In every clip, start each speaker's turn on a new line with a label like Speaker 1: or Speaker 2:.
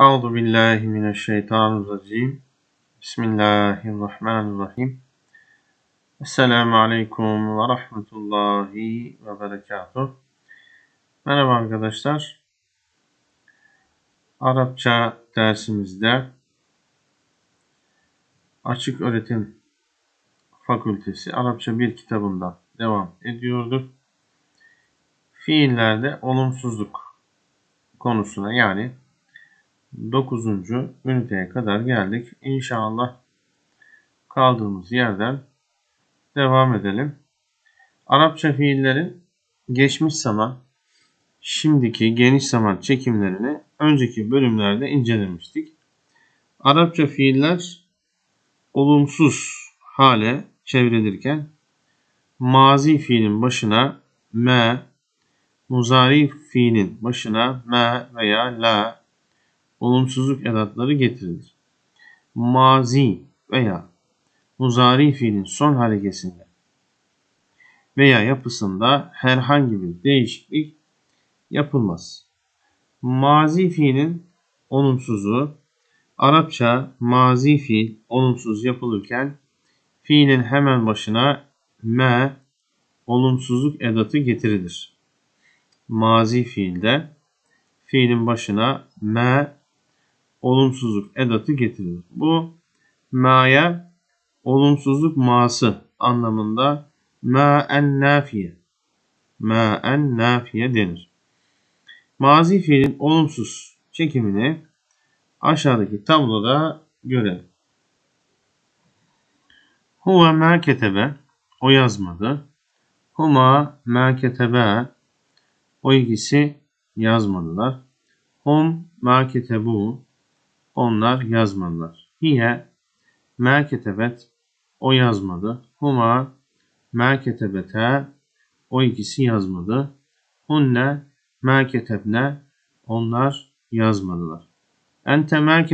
Speaker 1: Euzu billahi mineşşeytanirracim. Bismillahirrahmanirrahim. Esselamu aleyküm ve rahmetullahi ve berekatuh. Merhaba arkadaşlar. Arapça dersimizde Açık Öğretim Fakültesi Arapça bir kitabından devam ediyorduk. Fiillerde olumsuzluk konusuna yani 9. üniteye kadar geldik. İnşallah kaldığımız yerden devam edelim. Arapça fiillerin geçmiş zaman, şimdiki geniş zaman çekimlerini önceki bölümlerde incelemiştik. Arapça fiiller olumsuz hale çevrilirken mazi fiilin başına me, muzari fiilin başına me veya la olumsuzluk edatları getirilir. Mazi veya muzari fiilin son harekesinde veya yapısında herhangi bir değişiklik yapılmaz. Mazi fiilin olumsuzu Arapça mazi fiil olumsuz yapılırken fiilin hemen başına me olumsuzluk edatı getirilir. Mazi fiilde fiilin başına me olumsuzluk edatı getirilir. Bu ma'ya olumsuzluk ma'sı anlamında ma'en nafiye ma'en nafiye denir. Mazi fiilin olumsuz çekimini aşağıdaki tabloda görelim. Huve ma ketebe o yazmadı. Huma ma ketebe o ikisi yazmadılar. Hum ma ketebu onlar yazmadılar. Hiye ma ketebet o yazmadı. Huma ma ketebete o ikisi yazmadı. Hunne ma onlar yazmadılar. Ente ma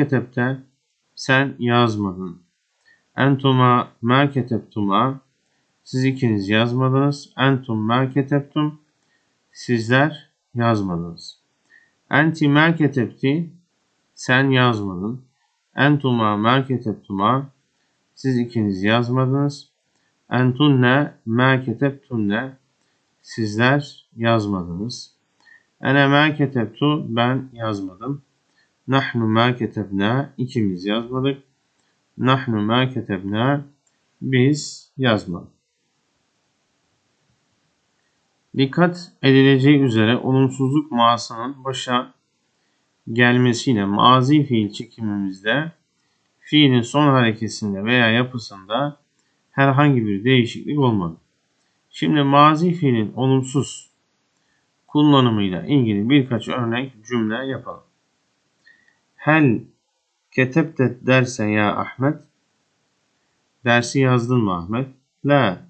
Speaker 1: sen yazmadın. Entuma ma siz ikiniz yazmadınız. Entum ma sizler yazmadınız. Enti ma sen yazmadın. Entuma ma ketebtuma. Siz ikiniz yazmadınız. Entunne ma ketebtunne. Sizler yazmadınız. Ene ma ketebtu. Ben yazmadım. Nahnu ma ketebna. ikimiz yazmadık. Nahnu ma ketebna. Biz yazmadık. Dikkat edileceği üzere olumsuzluk masasının başa gelmesiyle mazi fiil çekimimizde fiilin son harekesinde veya yapısında herhangi bir değişiklik olmadı. Şimdi mazi fiilin olumsuz kullanımıyla ilgili birkaç örnek cümle yapalım. Hel ketebte derse ya Ahmet dersi yazdın mı Ahmet? La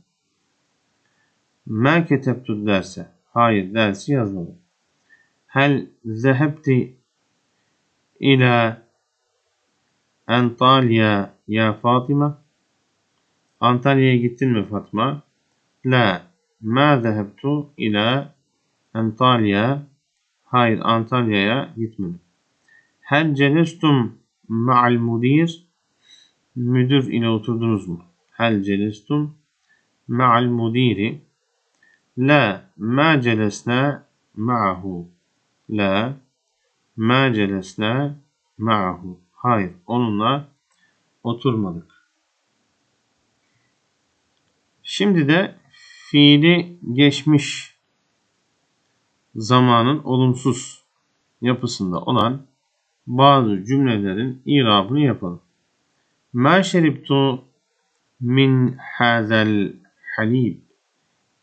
Speaker 1: ma ketebtu derse hayır dersi yazmadım. Hel zehebti İlâ Antalya ya Fatıma Antalya'ya gittin mi Fatma? La ma zehebtu ila Antalya Hayır Antalya'ya gitmedim. Hel celestum ma'al mudir Müdür ile oturdunuz mu? Hel celestum ma'al mudiri La ma celesna ma'ahu La Ma celesne ma'ahu. Hayır, onunla oturmadık. Şimdi de fiili geçmiş zamanın olumsuz yapısında olan bazı cümlelerin irabını yapalım. Ma şeribtu min hazel halib.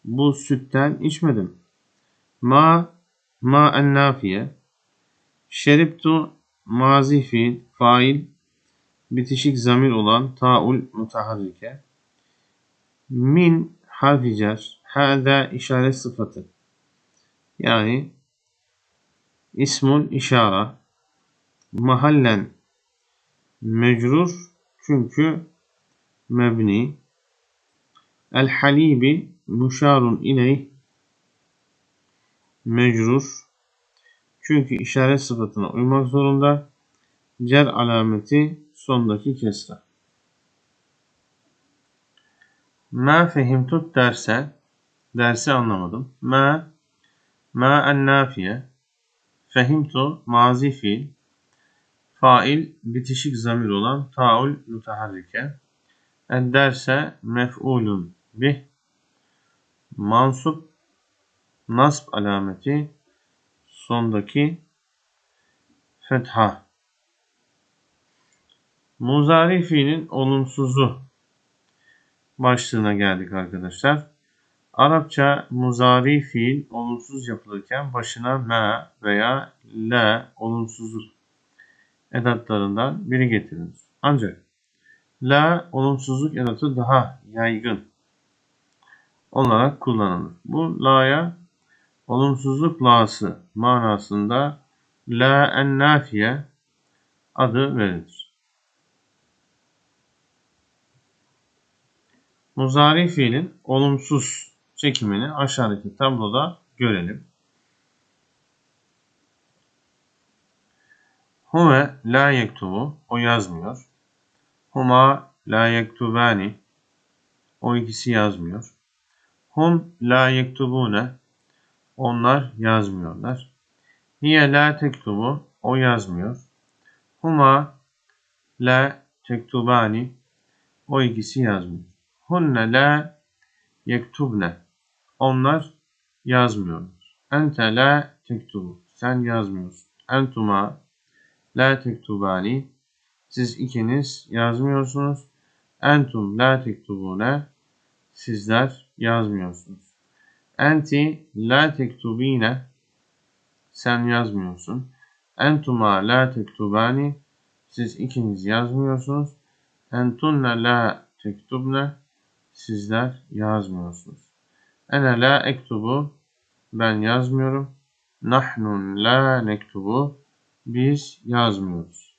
Speaker 1: Bu sütten içmedim. Ma ma en nafiye Şeriptu mazi fiil, fail, bitişik zamir olan taul mutaharrike. Min harfi cer, hâdâ işaret sıfatı. Yani ismul işara, mahallen mecrur çünkü mebni. El halibi muşarun ileyh mecrur çünkü işaret sıfatına uymak zorunda. cer alameti sondaki kesra. Ma fehimtut derse dersi anlamadım. Ma ma en nafiye fehimtu mazi fiil fail bitişik zamir olan taul müteharrike en derse mef'ulun bih mansup nasb alameti sondaki fetha muzari fiilin olumsuzu başlığına geldik arkadaşlar. Arapça muzari fiil olumsuz yapılırken başına me veya le olumsuzluk edatlarından biri getirilir. Ancak la olumsuzluk edatı daha yaygın olarak kullanılır. Bu la'ya olumsuzluk la'sı manasında la en nafiye adı verilir. Muzari fiilin olumsuz çekimini aşağıdaki tabloda görelim. Huve la yektubu, o yazmıyor. Huma la yektubani, o ikisi yazmıyor. Hum la yektubune, onlar yazmıyorlar. Hiye la tektubu, o yazmıyor. Huma la tektubani, o ikisi yazmıyor. Hunne la yektubne, onlar yazmıyorlar. Ente la tektubu, sen yazmıyorsun. Entuma la tektubani, siz ikiniz yazmıyorsunuz. Entum la tektubune, sizler yazmıyorsunuz. Enti la tektubine, sen yazmıyorsun. Entuma la tektubani, siz ikiniz yazmıyorsunuz. Entunne la tektubne, sizler yazmıyorsunuz. Ene la ektubu, ben yazmıyorum. Nahnun la nektubu, biz yazmıyoruz.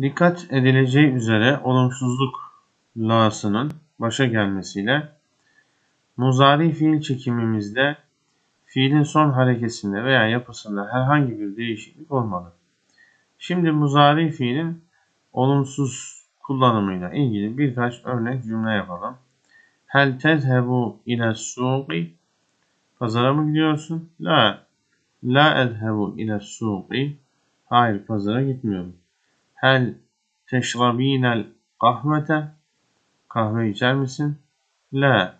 Speaker 1: Dikkat edileceği üzere olumsuzluk la'sının başa gelmesiyle muzari fiil çekimimizde fiilin son harekesinde veya yapısında herhangi bir değişiklik olmalı. Şimdi muzari fiilin olumsuz kullanımıyla ilgili birkaç örnek cümle yapalım. Hel tezhebu ile suqi Pazara mı gidiyorsun? La. La edhebu ile suqi. Hayır pazara gitmiyorum. Hel teşrabinel kahvete. Kahve içer misin? La.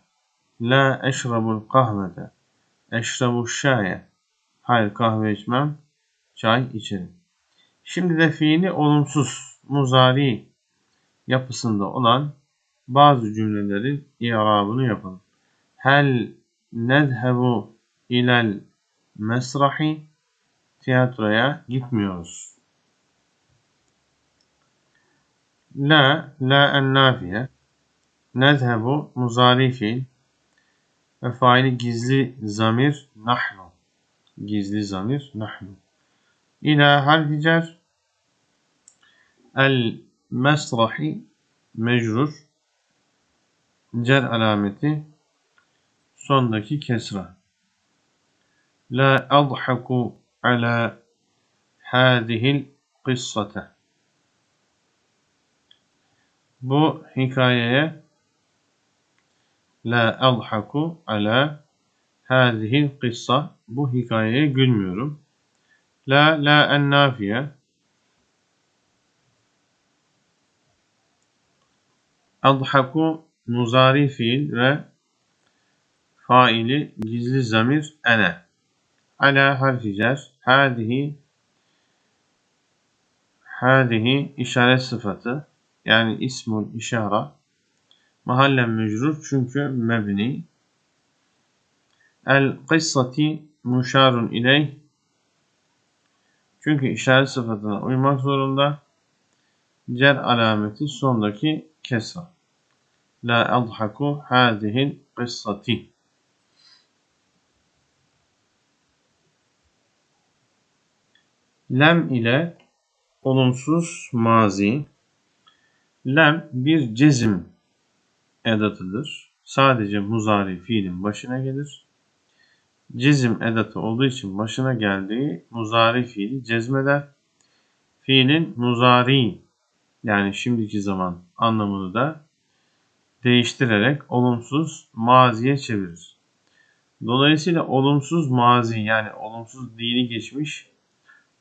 Speaker 1: La eşrabul kahvete. Eşrabu şaye. Hayır kahve içmem. Çay içerim. Şimdi de fiili olumsuz, muzari yapısında olan bazı cümlelerin i'rabını yapalım. Hel nezhebu ilel mesrahi tiyatroya gitmiyoruz. La en nafiye. Nezhebu muzari fiil ve faili gizli zamir nahnu. Gizli zamir nahnu. İla harfi cer. El mesrahi mecrur. Cer alameti sondaki kesra. La adhaku ala hadihil kıssate. Bu hikayeye La adhaku ala hadihil kıssa. Bu hikayeye gülmüyorum. La la en nafiye. Adhaku muzari fiil ve faili gizli zamir ene. Ala harfi cer. Hadihi hadihi işaret sıfatı yani ismul işara. Mahallen mecrur çünkü mebni. El kıssati muşarun ileyh. Çünkü işaret sıfatına uymak zorunda. Cer alameti sondaki kesra. La adhaku hadihil kıssati Lem ile olumsuz mazi. Lem bir cezim edatıdır. Sadece muzari fiilin başına gelir. cezim edatı olduğu için başına geldiği muzari fiili cezmeder. Fiilin muzari yani şimdiki zaman anlamını da değiştirerek olumsuz maziye çevirir. Dolayısıyla olumsuz mazi yani olumsuz dini geçmiş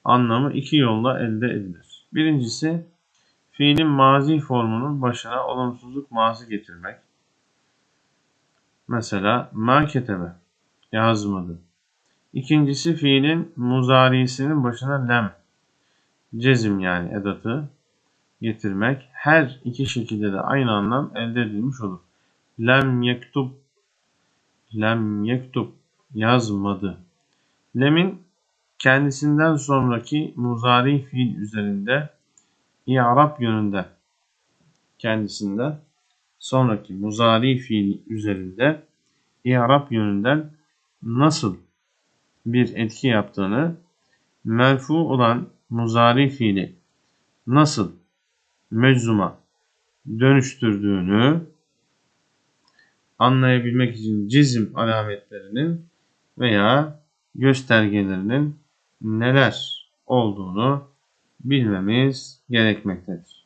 Speaker 1: anlamı iki yolla elde edilir. Birincisi fiilin mazi formunun başına olumsuzluk mazi getirmek. Mesela ma yazmadı. İkincisi fiilin muzarisinin başına lem cezim yani edatı getirmek. Her iki şekilde de aynı anlam elde edilmiş olur. Lem yektub lem yektub yazmadı. Lem'in kendisinden sonraki muzari fiil üzerinde i'rab yönünde kendisinden sonraki muzari fiil üzerinde i'rab yönünden nasıl bir etki yaptığını merfu olan muzari fiili nasıl meczuma dönüştürdüğünü anlayabilmek için cizim alametlerinin veya göstergelerinin neler olduğunu bilmemiz gerekmektedir.